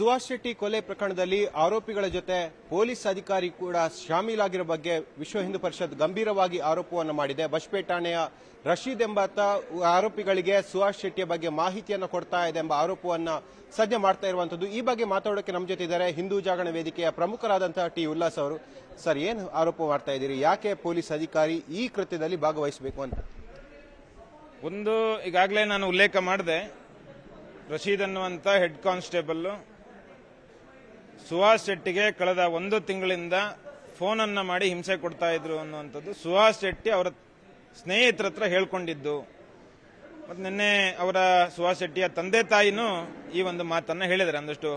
ಸುಹಾಸ್ ಶೆಟ್ಟಿ ಕೊಲೆ ಪ್ರಕರಣದಲ್ಲಿ ಆರೋಪಿಗಳ ಜೊತೆ ಪೊಲೀಸ್ ಅಧಿಕಾರಿ ಕೂಡ ಶಾಮೀಲಾಗಿರೋ ಬಗ್ಗೆ ವಿಶ್ವ ಹಿಂದೂ ಪರಿಷತ್ ಗಂಭೀರವಾಗಿ ಆರೋಪವನ್ನು ಮಾಡಿದೆ. ಬಸ್ಪೇಟ್ ಠಾಣೆಯ ರಶೀದ್ ಎಂಬಾತ ಆರೋಪಿಗಳಿಗೆ ಸುಭಾಷ್ ಶೆಟ್ಟಿಯ ಬಗ್ಗೆ ಮಾಹಿತಿಯನ್ನು ಕೊಡ್ತಾ ಇದೆ ಎಂಬ ಆರೋಪವನ್ನು ಸದ್ಯ ಮಾಡ್ತಾ ಇರುವಂತದ್ದು. ಈ ಬಗ್ಗೆ ಮಾತಾಡೋಕೆ ನಮ್ಮ ಜೊತೆ ಇದ್ದಾರೆ ಹಿಂದೂ ಜಾಗರಣ ವೇದಿಕೆಯ ಪ್ರಮುಖರಾದಂತಹ ಟಿ ಉಲ್ಲಾಸ್ ಅವರು. ಸರ್, ಏನು ಆರೋಪ ಮಾಡ್ತಾ ಇದ್ದೀರಿ? ಯಾಕೆ ಪೊಲೀಸ್ ಅಧಿಕಾರಿ ಈ ಕೃತ್ಯದಲ್ಲಿ ಭಾಗವಹಿಸಬೇಕು ಅಂತ? ಒಂದು ಈಗಾಗಲೇ ನಾನು ಉಲ್ಲೇಖ ಮಾಡಿದೆ. ರಶೀದ್ ಅನ್ನುವಂಥ ಹೆಡ್ ಕಾನ್ಸ್ಟೇಬಲ್ ಸುಹಾಸ್ ಶೆಟ್ಟಿಗೆ ಕಳೆದ ಒಂದು ತಿಂಗಳಿಂದ ಫೋನನ್ನು ಮಾಡಿ ಹಿಂಸೆ ಕೊಡ್ತಾ ಇದ್ರು ಅನ್ನುವಂಥದ್ದು ಸುಹಾಸ್ ಶೆಟ್ಟಿ ಅವರ ಸ್ನೇಹಿತರ ಹತ್ರ ಹೇಳ್ಕೊಂಡಿದ್ದು. ಮತ್ತು ನಿನ್ನೆ ಅವರ ಸುಹಾಸ್ ಶೆಟ್ಟಿಯ ತಂದೆ ತಾಯಿನೂ ಈ ಒಂದು ಮಾತನ್ನು ಹೇಳಿದ್ದಾರೆ. ಒಂದಷ್ಟು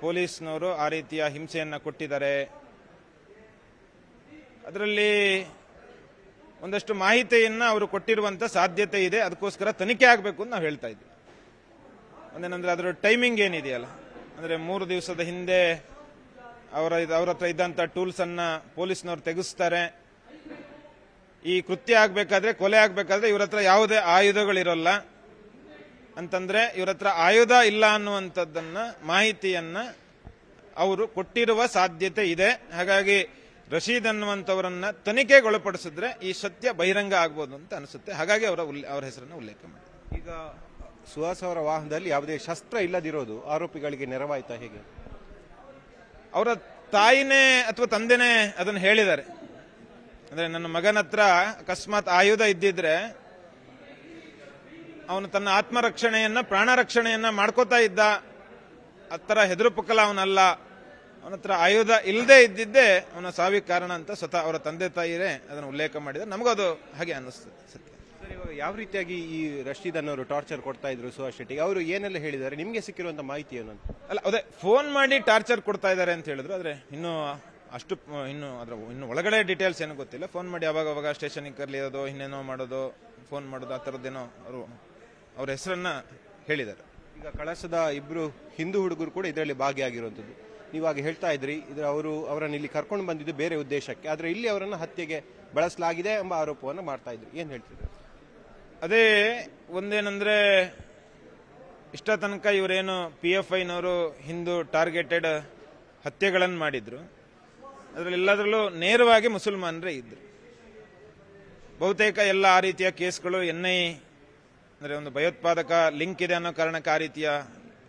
ಪೊಲೀಸ್ನವರು ಆ ರೀತಿಯ ಹಿಂಸೆಯನ್ನು ಕೊಟ್ಟಿದ್ದಾರೆ. ಅದರಲ್ಲಿ ಒಂದಷ್ಟು ಮಾಹಿತಿಯನ್ನ ಅವರು ಕೊಟ್ಟಿರುವಂತ ಸಾಧ್ಯತೆ ಇದೆ. ಅದಕ್ಕೋಸ್ಕರ ತನಿಖೆ ಆಗಬೇಕು ಅಂತ ನಾವು ಹೇಳ್ತಾ ಇದ್ವಿ ಒಂದೇನಂದ್ರೆ, ಅದರ ಟೈಮಿಂಗ್ ಏನಿದೆಯಲ್ಲ? ಅಂದ್ರೆ ಮೂರು ದಿವಸದ ಹಿಂದೆ ಅವರ ಅವ್ರ ಹತ್ರ ಇದ್ದಂಥ ಟೂಲ್ಸನ್ನು ಪೊಲೀಸ್ನವ್ರು ತೆಗೆಸ್ತಾರೆ. ಈ ಕೃತ್ಯ ಆಗಬೇಕಾದ್ರೆ, ಕೊಲೆ ಆಗಬೇಕಾದ್ರೆ ಇವ್ರ ಹತ್ರ ಯಾವುದೇ ಆಯುಧಗಳಿರೋಲ್ಲ. ಅಂತಂದರೆ ಇವ್ರ ಹತ್ರ ಆಯುಧ ಇಲ್ಲ ಅನ್ನುವಂಥದ್ದನ್ನು, ಮಾಹಿತಿಯನ್ನು ಅವರು ಕೊಟ್ಟಿರುವ ಸಾಧ್ಯತೆ ಇದೆ. ಹಾಗಾಗಿ ರಶೀದ್ ಅನ್ನುವಂಥವರನ್ನ ತನಿಖೆಗೊಳಪಡಿಸಿದ್ರೆ ಈ ಸತ್ಯ ಬಹಿರಂಗ ಆಗ್ಬೋದು ಅಂತ ಅನಿಸುತ್ತೆ. ಹಾಗಾಗಿ ಅವರ ಅವರ ಹೆಸರನ್ನು ಉಲ್ಲೇಖ ಮಾಡಿ ಈಗ ಸುಹಾಸ್ ಅವರ ವಾಹನದಲ್ಲಿ ಯಾವುದೇ ಶಸ್ತ್ರ ಇಲ್ಲದಿರೋದು ಆರೋಪಿಗಳಿಗೆ ನೆರವಾಯ್ತಾ ಹೇಗೆ? ಅವರ ತಾಯಿನೇ ಅಥವಾ ತಂದೆನೇ ಅದನ್ನು ಹೇಳಿದ್ದಾರೆ. ಅಂದರೆ ನನ್ನ ಮಗನ ಹತ್ರ ಅಕಸ್ಮಾತ್ ಆಯುಧ ಇದ್ದಿದ್ರೆ ಅವನು ತನ್ನ ಆತ್ಮರಕ್ಷಣೆಯನ್ನ ಪ್ರಾಣ ರಕ್ಷಣೆಯನ್ನ ಮಾಡ್ಕೋತಾ ಇದ್ದ. ಹತ್ತರ ಹೆದರು ಪಕ್ಕಲ ಅವನಲ್ಲ. ಅವನ ಹತ್ರ ಆಯುಧ ಇಲ್ಲದೆ ಇದ್ದಿದ್ದೇ ಅವನ ಸಾವಿಗೆ ಕಾರಣ ಅಂತ ಸ್ವತಃ ಅವರ ತಂದೆ ತಾಯಿರೇ ಅದನ್ನು ಉಲ್ಲೇಖ ಮಾಡಿದ್ರೆ ನಮಗದು ಹಾಗೆ ಅನ್ನಿಸ್ತದೆ ಸತ್ಯ. ಯಾವ ರೀತಿಯಾಗಿ ಈ ರಶೀದ್ ಅನ್ನೋರು ಟಾರ್ಚರ್ ಕೊಡ್ತಾ ಇದ್ರು ಸುಹಾಸ್ ಶೆಟ್ಟಿಗೆ ಅವರು ಏನೆಲ್ಲ ಹೇಳಿದ್ದಾರೆ? ನಿಮಗೆ ಸಿಕ್ಕಿರುವಂತ ಮಾಹಿತಿ ಏನು ಅಂತ? ಅಲ್ಲ ಅದೇ ಫೋನ್ ಮಾಡಿ ಟಾರ್ಚರ್ ಕೊಡ್ತಾ ಇದ್ದಾರೆ ಅಂತ ಹೇಳಿದ್ರು. ಆದ್ರೆ ಇನ್ನು ಅಷ್ಟು ಇನ್ನು ಅದರ ಇನ್ನು ಒಳಗಡೆ ಡೀಟೇಲ್ಸ್ ಏನೂ ಗೊತ್ತಿಲ್ಲ. ಫೋನ್ ಮಾಡಿ ಅವಾಗ ಅವಾಗ ಸ್ಟೇಷನ್ಗೆ ಕರ್ಲಿಯೋದು ಇನ್ನೇನೋ ಮಾಡೋದು ಫೋನ್ ಮಾಡೋದು ಆ ಥರದ್ದೇನೋ ಅವರು ಅವ್ರ ಹೆಸರನ್ನ ಹೇಳಿದ್ದಾರೆ. ಈಗ ಕಳಸದ ಇಬ್ರು ಹಿಂದೂ ಹುಡುಗರು ಕೂಡ ಇದರಲ್ಲಿ ಭಾಗಿಯಾಗಿರುವಂಥದ್ದು. ನೀವಾಗ ಹೇಳ್ತಾ ಇದ್ರಿ ಇದ್ರ ಅವರು ಅವರನ್ನು ಇಲ್ಲಿ ಕರ್ಕೊಂಡು ಬಂದಿದ್ದು ಬೇರೆ ಉದ್ದೇಶಕ್ಕೆ. ಆದರೆ ಇಲ್ಲಿ ಅವರನ್ನು ಹತ್ಯೆಗೆ ಬಳಸಲಾಗಿದೆ ಎಂಬ ಆರೋಪವನ್ನು ಮಾಡ್ತಾ ಇದ್ರು. ಏನು ಹೇಳ್ತಿದ್ರು ಅದೇ ಒಂದೇನಂದ್ರೆ ಇಷ್ಟ ತನಕ ಇವರೇನು ಪಿ ಎಫ್ ಐನವರು ಹಿಂದೂ ಟಾರ್ಗೆಟೆಡ್ ಹತ್ಯೆಗಳನ್ನು ಮಾಡಿದ್ರು. ಅದರಲ್ಲಿ ಎಲ್ಲದರಲ್ಲೂ ನೇರವಾಗಿ ಮುಸಲ್ಮಾನರೇ ಇದ್ರು. ಬಹುತೇಕ ಎಲ್ಲ ಆ ರೀತಿಯ ಕೇಸ್ಗಳು ಎನ್ ಐ ಅಂದ್ರೆ ಒಂದು ಭಯೋತ್ಪಾದಕ ಲಿಂಕ್ ಇದೆ ಅನ್ನೋ ಕಾರಣಕ್ಕೆ ಆ ರೀತಿಯ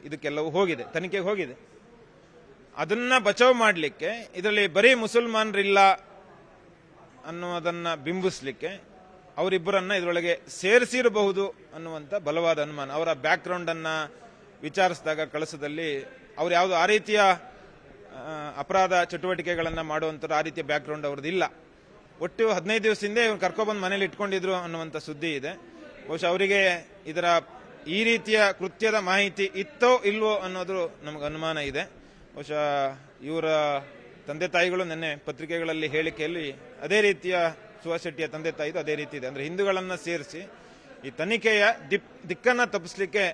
ಇದಕ್ಕೆಲ್ಲವೂ ಹೋಗಿದೆ, ತನಿಖೆಗೆ ಹೋಗಿದೆ. ಅದನ್ನ ಬಚಾವ್ ಮಾಡಲಿಕ್ಕೆ, ಇದರಲ್ಲಿ ಬರೀ ಮುಸಲ್ಮಾನರಿಲ್ಲ ಅನ್ನೋದನ್ನು ಬಿಂಬಿಸ್ಲಿಕ್ಕೆ ಅವರಿಬ್ಬರನ್ನ ಇದರೊಳಗೆ ಸೇರಿಸಿರಬಹುದು ಅನ್ನುವಂಥ ಬಲವಾದ ಅನುಮಾನ. ಅವರ ಬ್ಯಾಕ್ ಅನ್ನ ವಿಚಾರಿಸಿದಾಗ ಕಳಸದಲ್ಲಿ ಅವ್ರು ಯಾವುದು ಆ ರೀತಿಯ ಅಪರಾಧ ಚಟುವಟಿಕೆಗಳನ್ನು ಮಾಡುವಂಥದ್ದು ಆ ರೀತಿಯ ಬ್ಯಾಕ್ ಗ್ರೌಂಡ್ ಅವ್ರದ್ದು ಇಲ್ಲ. ಒಟ್ಟು ಹದಿನೈದು ದಿವಸದಿಂದ ಇವ್ರು ಕರ್ಕೊಬಂದು ಮನೇಲಿ ಇಟ್ಕೊಂಡಿದ್ರು ಅನ್ನುವಂಥ ಸುದ್ದಿ ಇದೆ. ಬಹುಶಃ ಅವರಿಗೆ ಇದರ ಈ ರೀತಿಯ ಕೃತ್ಯದ ಮಾಹಿತಿ ಇತ್ತೋ ಇಲ್ವೋ ಅನ್ನೋದು ನಮಗೆ ಅನುಮಾನ ಇದೆ. ಬಹುಶಃ ಇವರ ತಂದೆ ತಾಯಿಗಳು ನಿನ್ನೆ ಪತ್ರಿಕೆಗಳಲ್ಲಿ ಹೇಳಿಕೆಯಲ್ಲಿ ಅದೇ ರೀತಿಯ ಶೆಟ್ಟಿಯ ತಂದೆ ತಾಯಿದು ಅದೇ ರೀತಿ ಇದೆ. ಅಂದರೆ ಹಿಂದೂಗಳನ್ನು ಸೇರಿಸಿ ಈ ತನಿಖೆಯ ದಿಪ್ ದಿಕ್ಕನ್ನು ತಪ್ಪಿಸ್ಲಿಕ್ಕೆ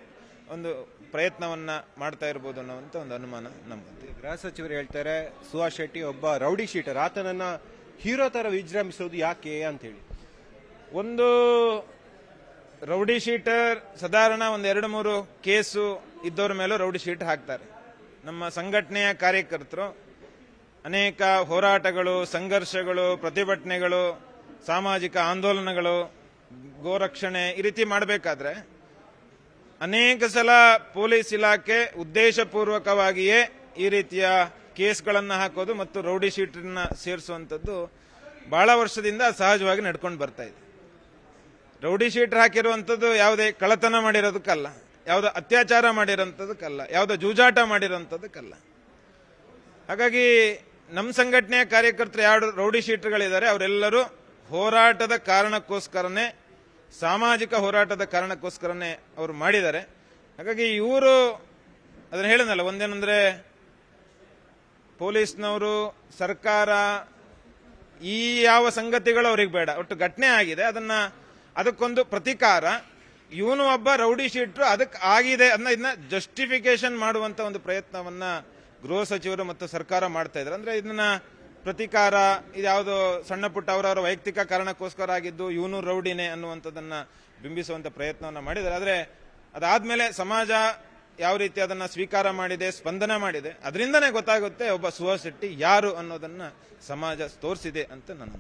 ಒಂದು ಪ್ರಯತ್ನವನ್ನು ಮಾಡ್ತಾ ಇರ್ಬೋದು ಅನ್ನೋವಂಥ ಒಂದು ಅನುಮಾನ ನಮ್ಮದು. ಗೃಹ ಸಚಿವರು ಹೇಳ್ತಾರೆ ಸುಹಾಸ್ ಶೆಟ್ಟಿ ಒಬ್ಬ ರೌಡಿ ಶೀಟರ್. ಆತನನ್ನು ಹೀರೋ ಥರ ವಿಜೃಂಭಿಸೋದು ಯಾಕೆ ಅಂತೇಳಿ. ಒಂದು ರೌಡಿ ಶೀಟರ್ ಸಾಧಾರಣ ಒಂದು ಎರಡು ಮೂರು ಕೇಸು ಇದ್ದವ್ರ ಮೇಲೂ ರೌಡಿ ಶೀಟ್ ಹಾಕ್ತಾರೆ. ನಮ್ಮ ಸಂಘಟನೆಯ ಕಾರ್ಯಕರ್ತರು ಅನೇಕ ಹೋರಾಟಗಳು ಸಂಘರ್ಷಗಳು ಪ್ರತಿಭಟನೆಗಳು ಸಾಮಾಜಿಕ ಆಂದೋಲನಗಳು, ಗೋರಕ್ಷಣೆ ಈ ರೀತಿ ಮಾಡಬೇಕಾದ್ರೆ ಅನೇಕ ಸಲ ಪೊಲೀಸ್ ಇಲಾಖೆ ಉದ್ದೇಶಪೂರ್ವಕವಾಗಿಯೇ ಈ ರೀತಿಯ ಕೇಸ್ಗಳನ್ನು ಹಾಕೋದು ಮತ್ತು ರೌಡಿ ಶೀಟರ್ನ ಸೇರಿಸುವಂಥದ್ದು ಬಹಳ ವರ್ಷದಿಂದ ಸಹಜವಾಗಿ ನಡ್ಕೊಂಡು ಬರ್ತಾ ಇದೆ. ರೌಡಿ ಶೀಟ್ ಹಾಕಿರುವಂಥದ್ದು ಯಾವುದೇ ಕಳತನ ಮಾಡಿರೋದಕ್ಕಲ್ಲ, ಯಾವುದೋ ಅತ್ಯಾಚಾರ ಮಾಡಿರೋಂಥದ್ದಕ್ಕಲ್ಲ, ಯಾವುದೋ ಜೂಜಾಟ ಮಾಡಿರೋಂಥದ್ದಕ್ಕಲ್ಲ. ಹಾಗಾಗಿ ನಮ್ಮ ಸಂಘಟನೆಯ ಕಾರ್ಯಕರ್ತರು ಯಾರು ರೌಡಿ ಶೀಟ್ಗಳಿದ್ದಾರೆ ಅವರೆಲ್ಲರೂ ಹೋರಾಟದ ಕಾರಣಕ್ಕೋಸ್ಕರನೇ, ಸಾಮಾಜಿಕ ಹೋರಾಟದ ಕಾರಣಕ್ಕೋಸ್ಕರನೇ ಅವರು ಮಾಡಿದ್ದಾರೆ. ಹಾಗಾಗಿ ಇವರು ಅದನ್ನು ಹೇಳಿದ್ನಲ್ಲ ಒಂದೇನಂದ್ರೆ ಪೊಲೀಸ್ನವರು, ಸರ್ಕಾರ ಈ ಯಾವ ಸಂಗತಿಗಳು ಅವ್ರಿಗೆ ಬೇಡ. ಒಟ್ಟು ಘಟನೆ ಆಗಿದೆ. ಅದನ್ನ ಅದಕ್ಕೊಂದು ಪ್ರತಿಕಾರ. ಇವನು ಒಬ್ಬ ರೌಡಿ ಶೀಟ್ರು ಅದಕ್ಕೆ ಆಗಿದೆ ಅದನ್ನ ಇದನ್ನ ಜಸ್ಟಿಫಿಕೇಶನ್ ಮಾಡುವಂತ ಒಂದು ಪ್ರಯತ್ನವನ್ನ ಗೃಹ ಸಚಿವರು ಮತ್ತು ಸರ್ಕಾರ ಮಾಡ್ತಾ ಇದ್ದಾರೆ. ಅಂದ್ರೆ ಇದನ್ನ ಪ್ರತಿಕಾರ ಇದ್ಯಾವುದೋ ಸಣ್ಣ ಪುಟ್ಟ ಅವರವರ ವೈಯಕ್ತಿಕ ಕಾರಣಕ್ಕೋಸ್ಕರ ಆಗಿದ್ದು ಇವನು ರೌಡಿನೇ ಅನ್ನುವಂಥದ್ದನ್ನು ಬಿಂಬಿಸುವಂತ ಪ್ರಯತ್ನವನ್ನ ಮಾಡಿದ್ದಾರೆ. ಆದ್ರೆ ಅದಾದ್ಮೇಲೆ ಸಮಾಜ ಯಾವ ರೀತಿ ಅದನ್ನ ಸ್ವೀಕಾರ ಮಾಡಿದೆ, ಸ್ಪಂದನ ಮಾಡಿದೆ, ಅದರಿಂದನೇ ಗೊತ್ತಾಗುತ್ತೆ ಒಬ್ಬ ಶೆಟ್ಟಿ ಯಾರು ಅನ್ನೋದನ್ನು ಸಮಾಜ ತೋರಿಸಿದೆ ಅಂತ ನನ್ನ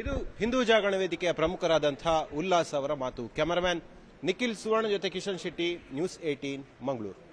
ಇದು ಹಿಂದೂ ಜಾಗರಣ ವೇದಿಕೆಯ ಪ್ರಮುಖರಾದಂಥ ಉಲ್ಲಾಸ್ ಅವರ ಮಾತು. ಕ್ಯಾಮರಾಮ್ಯಾನ್ ನಿಖಿಲ್ ಸುವರ್ಣ ಜೊತೆ ಕಿಶನ್ ಶೆಟ್ಟಿ, ನ್ಯೂಸ್ ಏಟೀನ್ ಮಂಗಳೂರು.